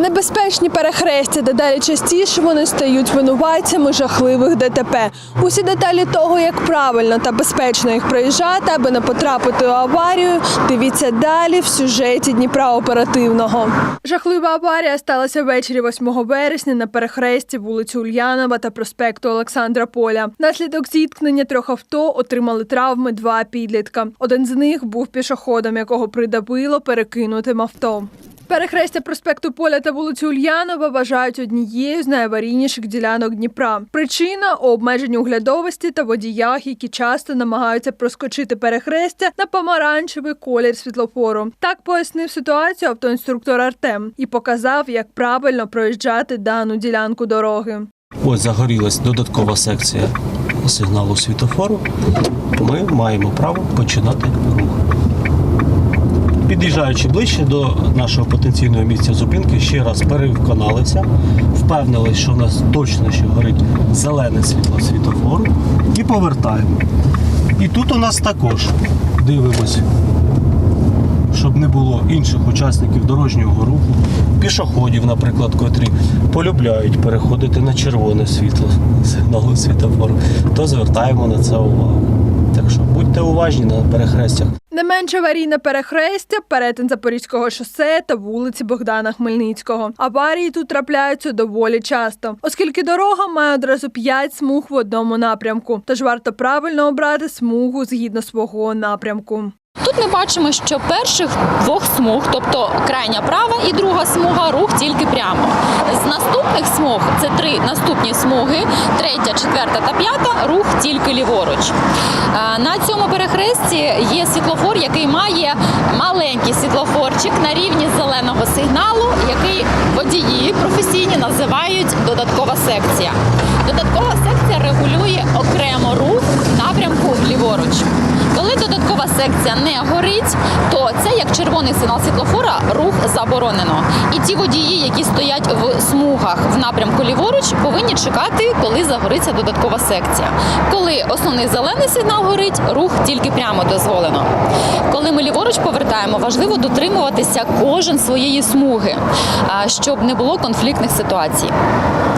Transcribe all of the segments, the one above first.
Небезпечні перехрестя, дедалі частіше вони стають винуватцями жахливих ДТП. Усі деталі того, як правильно та безпечно їх проїжджати, аби не потрапити у аварію, дивіться далі в сюжеті Дніпра оперативного. Жахлива аварія сталася ввечері 8 вересня на перехресті вулиці Ульянова та проспекту Олександра Поля. Наслідок зіткнення трьох авто отримали травми два підлітка. Один з них був пішоходом, якого придавило перекинутим авто. Перехрестя проспекту Поля та вулиці Ульянова вважають однією з найаварійніших ділянок Дніпра. Причина у обмеженні оглядовості та водіях, які часто намагаються проскочити перехрестя на помаранчевий колір світлофору. Так пояснив ситуацію автоінструктор Артем і показав, як правильно проїжджати дану ділянку дороги. Ось загорілась додаткова секція сигналу світофору. Ми маємо право починати рух. Під'їжджаючи ближче до нашого потенційного місця зупинки, ще раз переконалися, впевнились, що у нас точно ще горить зелене світло світофору і повертаємо. І тут у нас також дивимось, щоб не було інших учасників дорожнього руху, пішоходів, наприклад, котрі полюбляють переходити на червоне світло сигналу світофору, то звертаємо на це увагу. Так що будьте уважні на перехрестях. Не менш аварійне перехрестя, перетин Запорізького шосе та вулиці Богдана Хмельницького. Аварії тут трапляються доволі часто, оскільки дорога має одразу п'ять смуг в одному напрямку. Тож варто правильно обрати смугу згідно свого напрямку. Тут ми бачимо, що перших двох смуг, тобто крайня права і друга смуга, рух тільки прямо. З наступних смуг це три наступні смуги, третя, четверта та п'ята рух тільки ліворуч. Е, На цьому перехресті є світлофор, який має маленький світлофорчик на рівні зеленого сигналу, який водії професійні називають додаткова секція. Додаткова секція регулює окремо рух в напрямку ліворуч. Секція не горить, то це як червоний сигнал світлофора, рух заборонено. І ті водії, які стоять в смугах в напрямку ліворуч, повинні чекати, коли загориться додаткова секція. Коли основний зелений сигнал горить, рух тільки прямо дозволено. Коли ми ліворуч повертаємо, важливо дотримуватися кожен своєї смуги, щоб не було конфліктних ситуацій.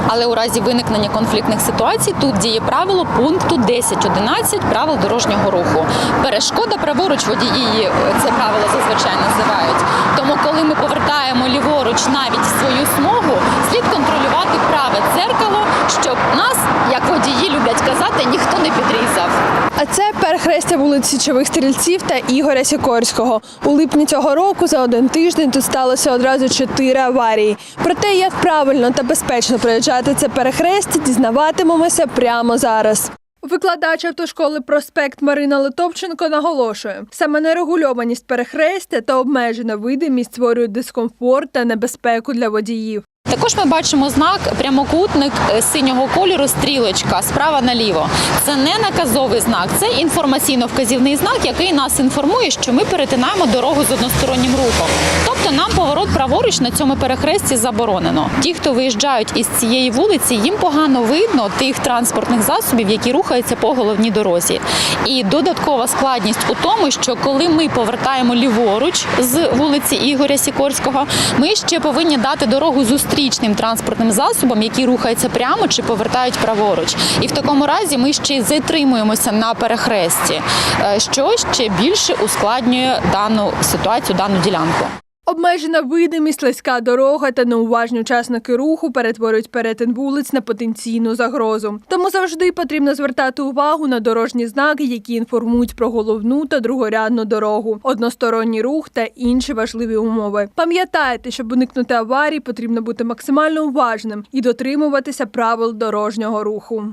Але у разі виникнення конфліктних ситуацій тут діє правило пункту 10.11 правил дорожнього руху. Перешкода праворуч водії це правило зазвичай називають. Тому, коли ми повертаємо ліворуч навіть свою смугу, слід контролювати праве дзеркало, щоб нас, як водії люблять казати, ніхто не підрізав. А це перехрестя вулиць Січових стрільців та Ігоря Сікорського. У липні цього року за один тиждень тут сталося одразу чотири аварії. Про те, як правильно та безпечно проїжджати це перехрестя, дізнаватимемося прямо зараз. Викладач автошколи проспект Марина Литовченко наголошує, саме нерегульованість перехрестя та обмежена видимість створюють дискомфорт та небезпеку для водіїв. Також ми бачимо знак прямокутник синього кольору стрілочка справа наліво. Це не наказовий знак, це інформаційно-вказівний знак, який нас інформує, що ми перетинаємо дорогу з одностороннім рухом. Тобто нам поворот праворуч на цьому перехресті заборонено. Ті, хто виїжджають із цієї вулиці, їм погано видно тих транспортних засобів, які рухаються по головній дорозі. І додаткова складність у тому, що коли ми повертаємо ліворуч з вулиці Ігоря Сікорського, ми ще повинні дати дорогу зустрічним транспортним засобам, які рухаються прямо чи повертають праворуч. І в такому разі ми ще й затримуємося на перехресті, е, що ще більше ускладнює дану ситуацію, дану ділянку. Обмежена видимість, слизька дорога та неуважні учасники руху перетворюють перетин вулиць на потенційну загрозу. Тому завжди потрібно звертати увагу на дорожні знаки, які інформують про головну та другорядну дорогу, односторонній рух та інші важливі умови. Пам'ятайте, щоб уникнути аварій, потрібно бути максимально уважним і дотримуватися правил дорожнього руху.